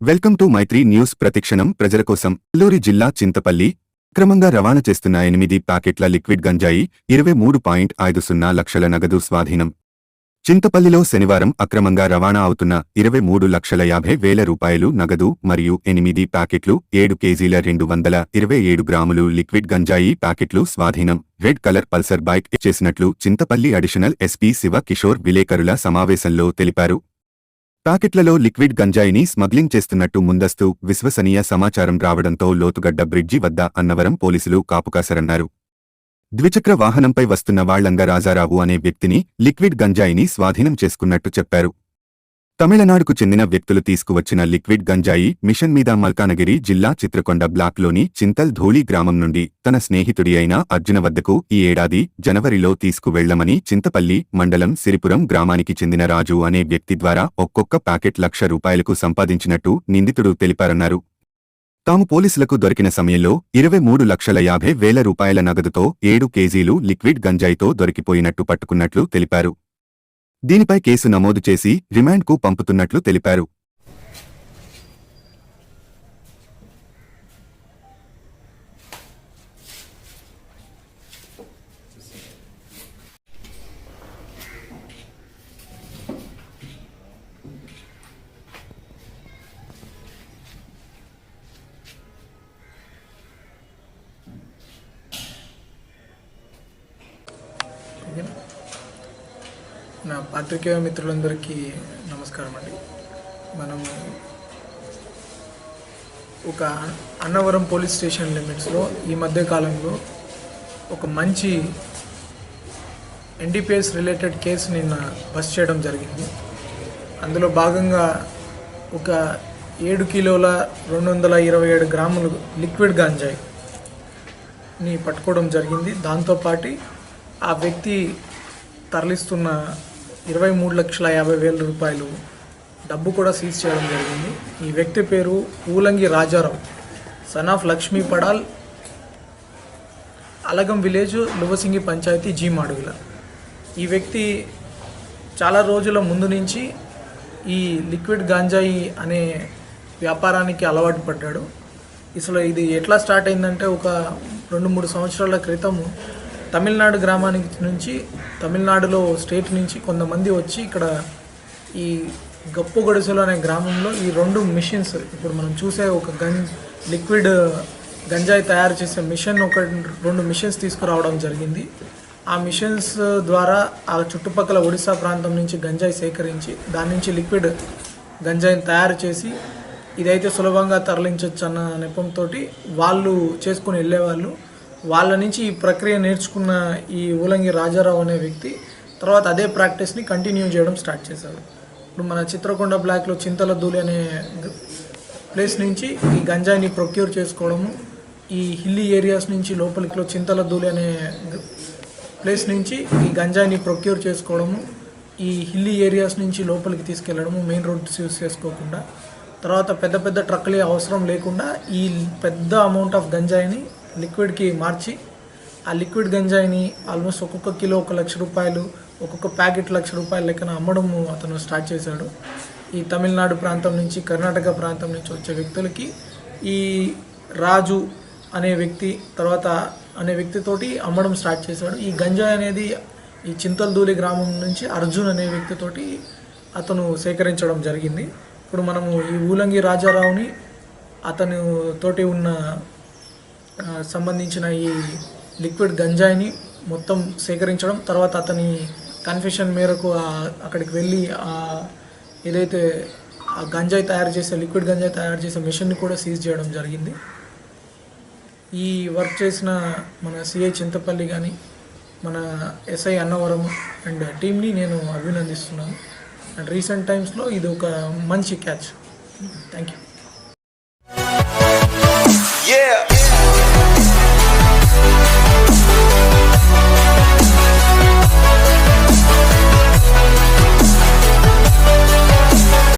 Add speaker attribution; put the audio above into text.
Speaker 1: Welcome to Mythri news ప్రతిక్షణం ప్రజల కోసం. అల్లూరి జిల్లా చింతపల్లి క్రమంగా రవాణా చేస్తున్న ఎనిమిది ప్యాకెట్ల లిక్విడ్ గంజాయి ఇరవై మూడు పాయింట్ ఐదు సున్నా లక్షల నగదు స్వాధీనం. చింతపల్లిలో శనివారం అక్రమంగా రవాణా అవుతున్న ఇరవై మూడు లక్షల యాభై వేల రూపాయలు నగదు మరియు ఎనిమిది ప్యాకెట్లు ఏడు కేజీల రెండు వందల ఇరవై ఏడు గ్రాములు లిక్విడ్ గంజాయి ప్యాకెట్లు స్వాధీనం. రెడ్ కలర్ పల్సర్ బైక్ చేసినట్లు చింతపల్లి అడిషనల్ ఎస్పీ శివ కిషోర్ విలేకరుల సమావేశంలో తెలిపారు. ప్యాకెట్లలో లిక్విడ్ గంజాయిని స్మగ్లింగ్ చేస్తున్నట్టు ముందస్తు విశ్వసనీయ సమాచారం రావడంతో లోతుగడ్డ బ్రిడ్జి వద్ద అన్నవరం పోలీసులు కాపుకాసరన్నారు. ద్విచక్ర వాహనంపై వస్తున్న వాళ్ళంగ రాజారావు అనే వ్యక్తిని లిక్విడ్ గంజాయిని స్వాధీనం చేసుకున్నట్టు చెప్పారు. తమిళనాడుకు చెందిన వ్యక్తులు తీసుకువచ్చిన లిక్విడ్ గంజాయి మిషన్ మీద మల్కానగిరి జిల్లా చిత్రకొండ బ్లాక్లోని చింతల్ ధూళి గ్రామం నుండి తన స్నేహితుడి అయిన అర్జున వద్దకు ఈ ఏడాది జనవరిలో తీసుకువెళ్ళమని చింతపల్లి మండలం సిరిపురం గ్రామానికి చెందిన రాజు అనే వ్యక్తి ద్వారా ఒక్కొక్క ప్యాకెట్ లక్ష రూపాయలకు సంపాదించినట్టు నిందితుడు తెలిపారన్నారు. తాము పోలీసులకు దొరికిన సమయంలో ఇరవై మూడు లక్షల యాభై వేల రూపాయల నగదుతో ఏడు కేజీలు లిక్విడ్ గంజాయితో దొరికిపోయినట్టు పట్టుకున్నట్లు తెలిపారు. దీనిపై కేసు నమోదు చేసి రిమాండ్కు పంపుతున్నట్లు తెలిపారు
Speaker 2: Yeah. నా పాత్రికేయ మిత్రులందరికీ నమస్కారం అండి. మనం ఒక అన్నవరం పోలీస్ స్టేషన్ లిమిట్స్లో ఈ మధ్య కాలంలో ఒక మంచి ఎన్డీపీఎస్ రిలేటెడ్ కేసు నిన్న బస్ చేయడం జరిగింది. అందులో భాగంగా ఒక ఏడు కిలోల రెండు వందల ఇరవై ఏడు గ్రాములు లిక్విడ్ గాంజాయిని పట్టుకోవడం జరిగింది. దాంతోపాటు ఆ వ్యక్తి తరలిస్తున్న ఇరవై మూడు లక్షల యాభై వేల రూపాయలు డబ్బు కూడా సీజ్ చేయడం జరిగింది. ఈ వ్యక్తి పేరు Ulangi Rajarao. Son of Lakshmi Padal Alagam village Luvasingi panchayat G Madugula. ఈ వ్యక్తి చాలా రోజుల ముందు నుంచి ఈ లిక్విడ్ గాంజాయి అనే వ్యాపారానికి అలవాటు పడ్డాడు. అసలు ఇది ఎట్లా స్టార్ట్ అయిందంటే ఒక రెండు మూడు సంవత్సరాల క్రితం తమిళనాడు గ్రామానికి నుంచి తమిళనాడులో స్టేట్ నుంచి కొంతమంది వచ్చి ఇక్కడ ఈ గప్పు గొడుసులు అనే గ్రామంలో ఈ రెండు మిషన్స్ ఇప్పుడు మనం చూసే ఒక గం లిక్విడ్ గంజాయి తయారు చేసే మిషన్ ఒక రెండు మిషన్స్ తీసుకురావడం జరిగింది. ఆ మిషన్స్ ద్వారా ఆ చుట్టుపక్కల ఒడిశా ప్రాంతం నుంచి గంజాయి సేకరించి దాని నుంచి లిక్విడ్ గంజాయిని తయారు చేసి ఇదైతే సులభంగా తరలించవచ్చు అన్న నెపంతో వాళ్ళు చేసుకుని వెళ్ళేవాళ్ళు. వాళ్ళ నుంచి ఈ ప్రక్రియ నేర్చుకున్న ఈ ఊలంగి రాజారావు అనే వ్యక్తి తర్వాత అదే ప్రాక్టీస్ని కంటిన్యూ చేయడం స్టార్ట్ చేశాడు. ఇప్పుడు మన చిత్రకొండ బ్లాక్లో చింతల దూలి అనే ప్లేస్ నుంచి ఈ గంజాయిని ప్రొక్యూర్ చేసుకోవడము ఈ హిల్లీ ఏరియాస్ నుంచి లోపలికిలో చింతల దూలి అనే ప్లేస్ నుంచి ఈ గంజాయిని ప్రొక్యూర్ చేసుకోవడము ఈ హిల్లీ ఏరియాస్ నుంచి లోపలికి తీసుకెళ్ళడము మెయిన్ రోడ్స్ యూస్ చేసుకోకుండా తర్వాత పెద్ద పెద్ద ట్రక్లే అవసరం లేకుండా ఈ పెద్ద అమౌంట్ ఆఫ్ గంజాయిని లిక్విడ్కి మార్చి ఆ లిక్విడ్ గంజాయిని ఆల్మోస్ట్ ఒక్కొక్క కిలో ఒక లక్ష రూపాయలు ఒక్కొక్క ప్యాకెట్ లక్ష రూపాయల లెక్కన అమ్మడము అతను స్టార్ట్ చేశాడు. ఈ తమిళనాడు ప్రాంతం నుంచి కర్ణాటక ప్రాంతం నుంచి వచ్చే వ్యక్తులకి ఈ రాజు అనే వ్యక్తి తర్వాత అనే వ్యక్తితోటి అమ్మడం స్టార్ట్ చేశాడు. ఈ గంజాయి అనేది ఈ చింతల్దూలి గ్రామం నుంచి అర్జున్ అనే వ్యక్తితోటి అతను సేకరించడం జరిగింది. ఇప్పుడు మనము ఈ ఊలంగి రాజారావుని అతను తోటి ఉన్న సంబంధించిన ఈ లిక్విడ్ గంజాయిని మొత్తం సేకరించడం తర్వాత అతని కన్ఫెషన్ మేరకు అక్కడికి వెళ్ళి ఏదైతే ఆ గంజాయి తయారు చేసే లిక్విడ్ గంజాయి తయారు చేసే మిషన్ని కూడా సీజ్ చేయడం జరిగింది. ఈ వర్క్ చేసిన మన సిఐ చింతపల్లి కానీ మన ఎస్ఐ అన్నవరం అండ్ టీమ్ని నేను అభినందిస్తున్నాను. అండ్ రీసెంట్ టైమ్స్లో ఇది ఒక మంచి క్యాచ్. Thank you.